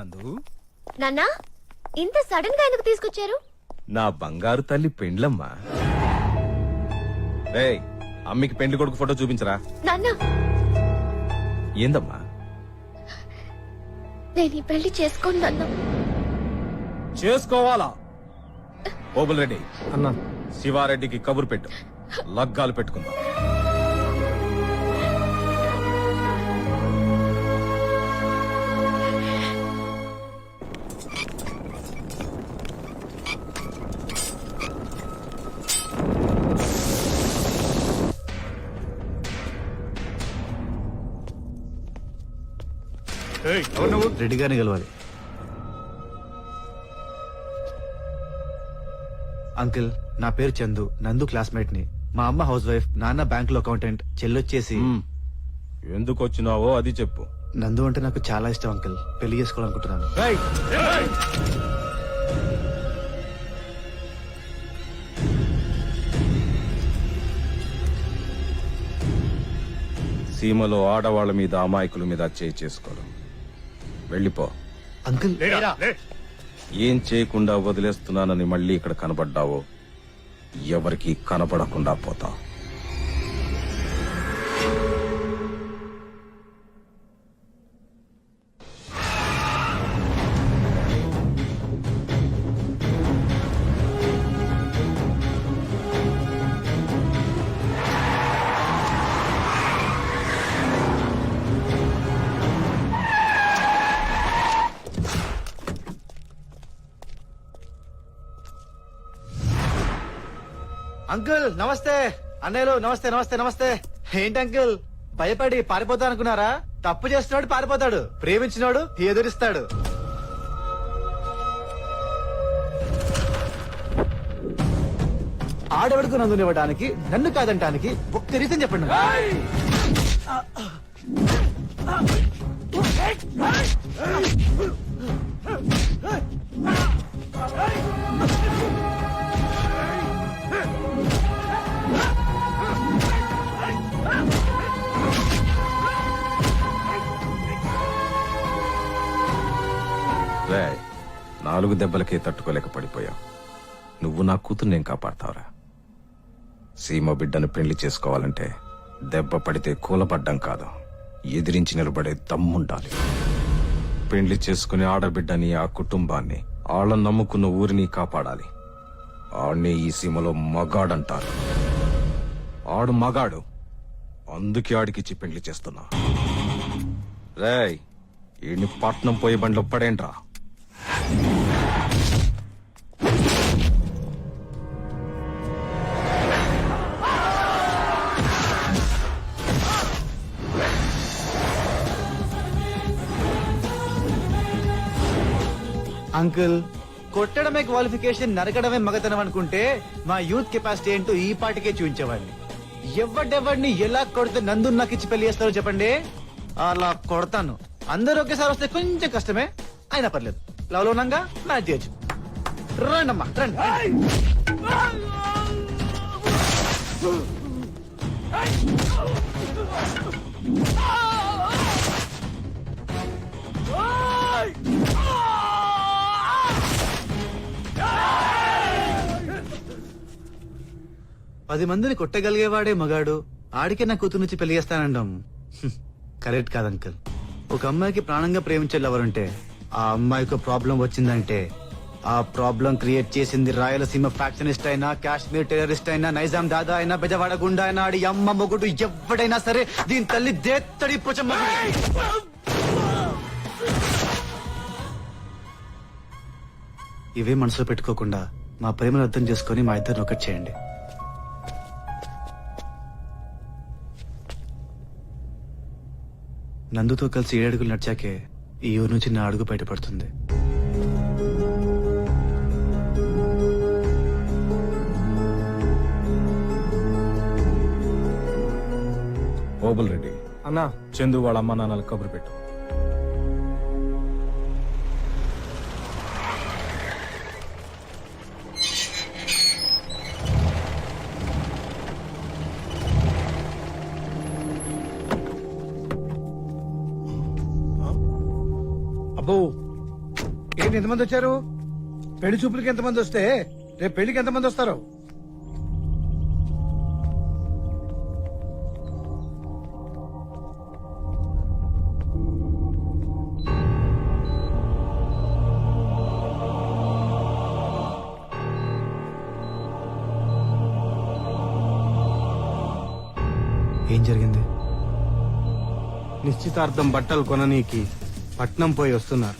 నందు. నాన్నా ఇంత సడన్గా ఎందుకు తీసుకొచ్చారు? నా బంగారు తల్లి పెండ్లమ్మా. రేయ్ అమ్మికి పెండ్లి కొడుకు ఫోటో చూపించరా? నాన్న. ఏందమ్మా? నేను ఈ పెళ్ళి చేసుకోను నాన్న. చేసుకోవాలా? ఓబుల్ రెడ్డి అన్నా. శివారెడ్డికి కబురు పెట్టు. లగ్గాలు పెట్టుకుందాం. రెడ్డి గారిని కలవాలి. అంకుల్ నా పేరు చందు నందు క్లాస్మేట్ని మా అమ్మ హౌస్ వైఫ్ నాన్న బ్యాంక్లో అకౌంటెంట్ చెల్లొచ్చేసి. ఎందుకు వచ్చినావో అది చెప్పు. నందు అంటే నాకు చాలా ఇష్టం అంకుల్. పెళ్ళి చేసుకోవాలనుకుంటున్నాను. సీమలో ఆడవాళ్ళ మీద అమాయకుల మీద చేయి చేసుకోరు వెళ్ళిపో. అంకుల్ ఏం చేయకుండా వదిలేస్తున్నానని మళ్ళీ ఇక్కడ కనబడ్డావో ఎవరికి కనపడకుండా పోతా. అంకుల్ నమస్తే. అన్నయ్యలు నమస్తే నమస్తే నమస్తే. ఏంటి అంకుల్? భయపడి పారిపోతా అనుకున్నారా తప్పు చేస్తున్నాడు పారిపోతాడు. ప్రేమించినాడు ఎదురిస్తాడు. ఆడవడుకు నందుని ఇవ్వడానికి నన్ను కాదంటానికి ఒక్క రీజన్ చెప్పండి. నాకు. రే నాలుగు దెబ్బలకే తట్టుకోలేక పడిపోయాం నువ్వు నా కూతురు నేను కాపాడతావురా? సీమ బిడ్డను పెళ్ళి చేసుకోవాలంటే దెబ్బ పడితే కూలపడ్డం కాదు. ఎదిరించి నిలబడే దమ్ముండాలి. పెండ్లి చేసుకునే ఆడబిడ్డని ఆ కుటుంబాన్ని ఆళ్ళని నమ్ముకున్న ఊరిని కాపాడాలి. ఆడిని ఈ సీమలో మగాడంటారు. ఆడు మగాడు అందుకే ఆడికిచ్చి పెండ్లి చేస్తున్నా. రేయ్ ఈయన్ని పట్నం పోయి బండ్లో పడేంట్రా అంకుల్ కొట్టడమే క్వాలిఫికేషన్ నరకడమే మగతనం అనుకుంటే మా యూత్ కెపాసిటీ ఏంటో ఈ పాటికే చూపించేవాడిని. ఎవడెవడిని ఎలా కొడితే నందు నాకు ఇచ్చి పెళ్ళి చేస్తారో చెప్పండి? అలా కొడతాను. అందరూ ఒకేసారి వస్తే కొంచెం కష్టమే అయినా పర్లేదు. లవ్లో ఉన్నాగా మ్యాచ్ చేయొచ్చు రండమ్మా రండి పది మందిని కొట్టగలిగేవాడే మగాడు ఆడికే నా కూతురు నుంచి పెళ్ళి చేస్తానండం కరెక్ట్ కాదు అంకుల్. ఒక అమ్మాయికి ప్రాణంగా ప్రేమించే ఎవరుంటే ఆ అమ్మాయికి ప్రాబ్లం వచ్చిందంటే ఆ ప్రాబ్లం క్రియేట్ చేసింది రాయలసీమ ఫ్యాక్షనిస్ట్ అయినా కాశ్మీర్ టెరరిస్ట్ అయినా నైజాం దాదా అయినా బెజవాడ గుండా అయినా ఆడి అమ్మ మొగుడు ఎవడైనా సరే దీని తల్లి దేత్తడి పుచ్చమ్మ ఇవే మనసులో పెట్టుకోకుండా మా ప్రేమను అర్థం చేసుకొని మా ఇద్దరిని ఒకటి చేయండి. నందుతో కలిసి ఏడడుగులు నడిచాకే ఈ ఊరు నుంచి నా అడుగు బయటపడుతుంది. ఓబుల్ రెడ్డి. అన్నా. చందు వాళ్ళ అమ్మ నాన్నలకు కబురు పెట్టు. అబ్బో. ఏంటి ఎంతమంది వచ్చారు? పెళ్ళి చూపులకి ఎంతమంది వస్తే రేపు పెళ్ళికి ఎంతమంది వస్తారు? ఏం జరిగింది? నిశ్చితార్థం బట్టలు కొననీకి పట్నం పోయి వస్తున్నారు.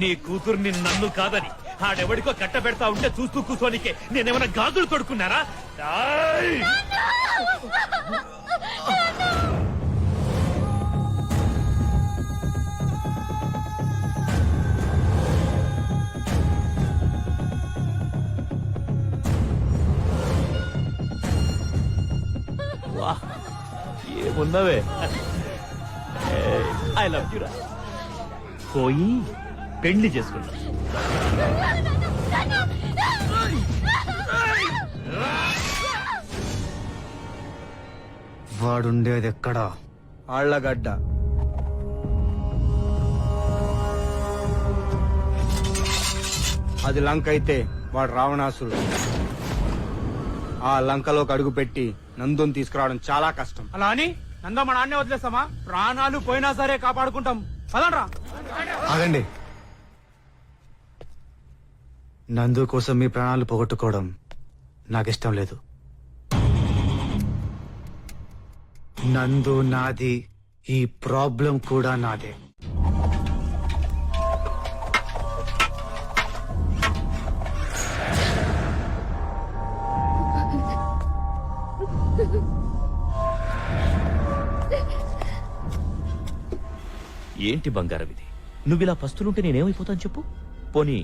నీ కూతుర్ని నన్ను కాదని ఆడెవడికో కట్ట పెడతా ఉంటే చూస్తూ కూర్చోనికే నేనేమైనా గాజులు కొడుకున్నారా ఆయ్! వా ఏమున్నవే? ఐ లవ్ యూరా పోయి పెళ్ళి చేసుకుంటా. వాడుండేది ఎక్కడా? ఆళ్ళగడ్డ అది లంక అయితే వాడు రావణాసురుడు. ఆ లంకలోకి అడుగు పెట్టి నందుని తీసుకురావడం చాలా కష్టం. అలా అని? నంద మన నాన్నే వదిలేస్తామా? ప్రాణాలు పోయినా సరే కాపాడుకుంటాం. పదండ్రా. ఆగండి. నందు కోసం మీ ప్రాణాలు పోగొట్టుకోవడం నాకు ఇష్టం లేదు. నందు నాది ఈ ప్రాబ్లం కూడా నాదే. ఏంటి బంగారం ఇది నువ్వు ఇలా పస్తులుంటే నేనేమైపోతాను చెప్పు? పోనీ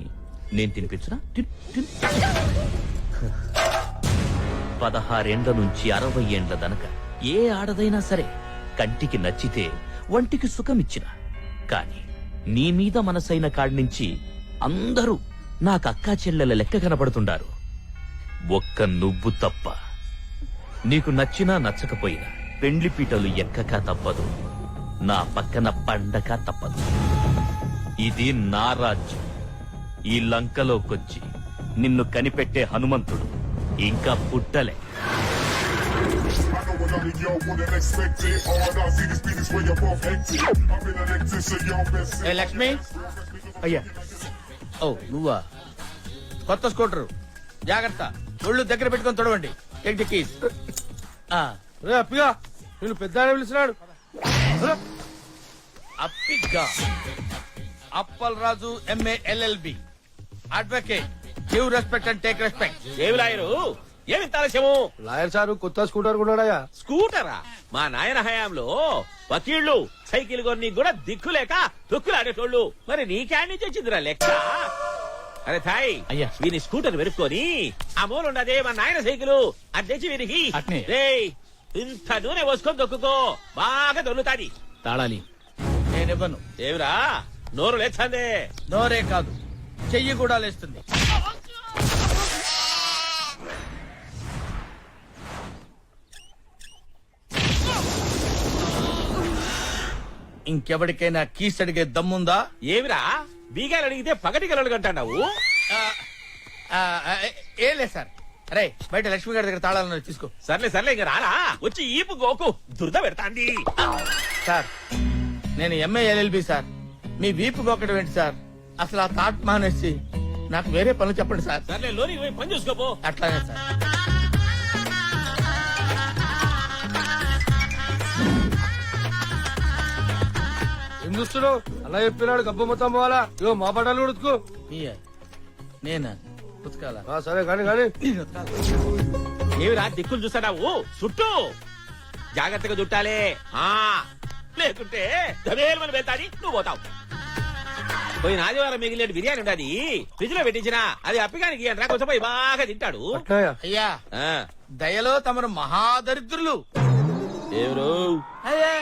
నేను తినిపించునా? పదహారేండ్ల నుంచి అరవై ఏండ్ల దనక ఏ ఆడదైనా సరే కంటికి నచ్చితే వంటికి సుఖమిచ్చిన. కాని నీ మీద మనసైన కాడ్నుంచి అందరూ నాకు అక్కా చెల్లెల లెక్క కనపడుతుండారు ఒక్క నువ్వు తప్ప. నీకు నచ్చినా నచ్చకపోయినా పెండ్లి పీటలు ఎక్కక తప్పదు. నా పక్కన పండక తప్పదు. ఇది నా రాజ్యం. ఈ లంకలోకొచ్చి నిన్ను కనిపెట్టే హనుమంతుడు ఇంకా పుట్టలే. లక్ష్మి? అయ్యా. ఓ నువ్వా? కొత్త స్కూటర్. జాగ్రత్త. ఒళ్ళు దగ్గర పెట్టుకొని తొడవండి. టేక్ ది కీస్ అప్పిగా. నేను పెద్ద పిలుస్తున్నాడు అప్పిగా. Appal Raju MA LLB advocate give respect and take respect ఏమి లాయరు? ఏమి తలసము లాయర్ సారు కొత్త స్కూటర్ కొన్నాడయా స్కూటరా? మా నాయన హయాంలో వకీళ్ళు సైకిల్ కొన్ని కూడా దిక్కులేక దుక్కులాడేటోళ్ళు. మరి నీకాడి నుంచి వచ్చిందిరా లెక్క? అరే థాయ్ అయ్యా. వీని స్కూటర్ వెరుక్కొని ఆ మూలుండదే మా నాయన సైకిల్. అది తెచ్చి వీరికి అట్నే. రేయ్ ఇంత నూనె పోసుకొని దొక్కుకో బాగా దొల్లుతాది తాళాలి. నేనివ్వను ఏమిరా? నోరు లేచందే. నోరే కాదు. చెయ్యి కూడా లేస్తుంది. ఇంకెవరికైనా కీస్ అడిగే దమ్ముందా? ఏమిరా? బీగాలు అడిగితే పగటి గలడు ఏం లేదు సార్. అరే బయట లక్ష్మి గారి దగ్గర తాళాలను తీసుకో. సర్లే సర్లే ఇంక రారా? వచ్చి ఈపు గోకు. దురద పెడతాంది. సార్ నేను ఎంఏ ఎల్ఎల్బి సార్. మీ వీపు గొక్కడం ఏంటి సార్? అసలు ఆ థాట్ మానేసి నాకు వేరే పనులు చెప్పండి సార్. సర్లే లోని పోయి పని చూసుకోపో. అట్లాగే సార్. ఏం చూస్తున్నావు? అలా చెప్పినాడు గబ్బ మొత్తం పోవాలా? ఇగో మా బట్టలు ఉడుతుకు. నీయే నేనా? ఉతకాలా? ఆ, సరే కానీ కానీ. ఏమిరా దిక్కులు చూస్తున్నావు చుట్టూ. జాగ్రత్తగా చుట్టాలే. ఆ లేకుంటే నువ్వు పోతావు. పోయిన ఆదివారం మిగిలిన బిర్యానీ ఉండదు. ఫ్రిడ్జ్లో పెట్టించిన. అది అప్పిగానికి రా కొంచెం పోయి బాగా తింటాడు. అట్టాయా అయ్యా దయలో తమరు మహాదరిద్రులు. ఎవరు? అయ్యా